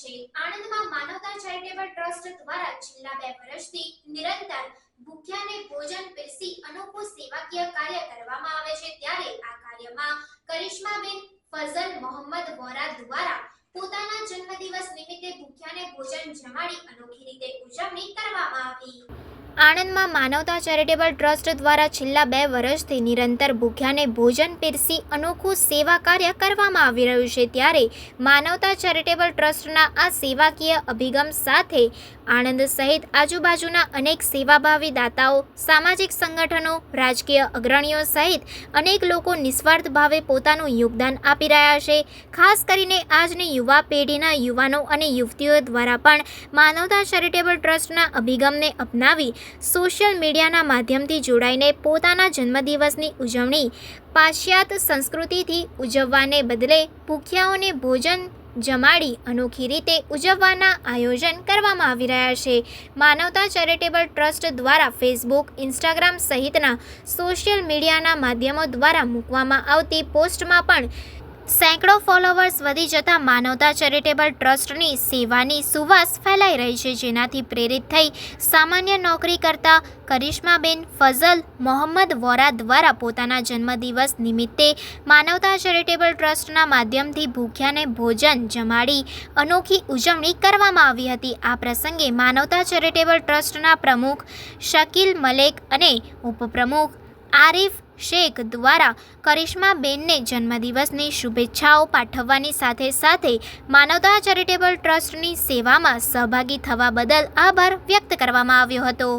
છે. આણંદમાં માનવતા ચેરિટેબલ ટ્રસ્ટ દ્વારા છેલ્લા બે વર્ષથી નિરંતર ભૂખ્યાને ભોજન પીરસી અનોખો સેવાકીય કાર્ય કરવામાં આવે છે. ત્યારે આ કાર્યમાં કરિશ્માબેન ફઝલ મોહમ્મદ વોરા દ્વારા પોતાના જન્મદિવસ નિમિત્તે ભૂખ્યાને ભોજન જમાડી અનોખી રીતે ઉજવણી કરવામાં આવી. આણંદમાં માનવતા ચેરિટેબલ ટ્રસ્ટ દ્વારા છેલ્લા બે વર્ષથી નિરંતર ભૂખ્યાને ભોજન પીરસી અનોખું સેવા કાર્ય કરવામાં આવી રહ્યું છે ત્યારે માનવતા ચેરિટેબલ ટ્રસ્ટના આ સેવાકીય અભિગમ સાથે આણંદ સહિત આજુબાજુના અનેક સેવાભાવી દાતાઓ, સામાજિક સંગઠનો, રાજકીય અગ્રણીઓ સહિત અનેક લોકો નિસ્વાર્થ ભાવે પોતાનું યોગદાન આપી રહ્યા છે. ખાસ કરીને આજની યુવા પેઢીના યુવાનો અને યુવતીઓ દ્વારા પણ માનવતા ચેરિટેબલ ટ્રસ્ટના અભિગમને અપનાવી સોશિયલ મીડિયાના માધ્યમથી જોડાઈને પોતાના જન્મદિવસની ઉજવણી પાશ્ચાત્ય સંસ્કૃતિથી ઉજવવાને બદલે ભૂખ્યાઓને ભોજન જમાડી અનોખી રીતે ઉજવવાના આયોજન કરવામાં આવી રહ્યા છે. માનવતા ચેરિટેબલ ટ્રસ્ટ દ્વારા ફેસબુક, ઇન્સ્ટાગ્રામ સહિતના સોશિયલ મીડિયાના માધ્યમો દ્વારા મૂકવામાં આવતી પોસ્ટમાં પણ સેંકડો ફોલોવર્સ વધી જતા માનવતા ચેરિટેબલ ટ્રસ્ટની સેવાની સુવાસ ફેલાઈ રહી છે, જેનાથી પ્રેરિત થઈ સામાન્ય નોકરી કરતા કરિશ્માબેન ફઝલ મોહમ્મદ વોરા દ્વારા પોતાના જન્મદિવસ નિમિત્તે માનવતા ચેરિટેબલ ટ્રસ્ટના માધ્યમથી ભૂખ્યાને ભોજન જમાડી અનોખી ઉજવણી કરવામાં આવી હતી. આ પ્રસંગે માનવતા ચેરિટેબલ ટ્રસ્ટના પ્રમુખ શકીલ મલેક અને ઉપપ્રમુખ આરિફ શેખ દ્વારા કરિશ્માબેનને જન્મદિવસની શુભેચ્છાઓ પાઠવવાની સાથે સાથે માનવતા ચેરિટેબલ ટ્રસ્ટની સેવામાં સહભાગી થવા બદલ આભાર વ્યક્ત કરવામાં આવ્યો હતો.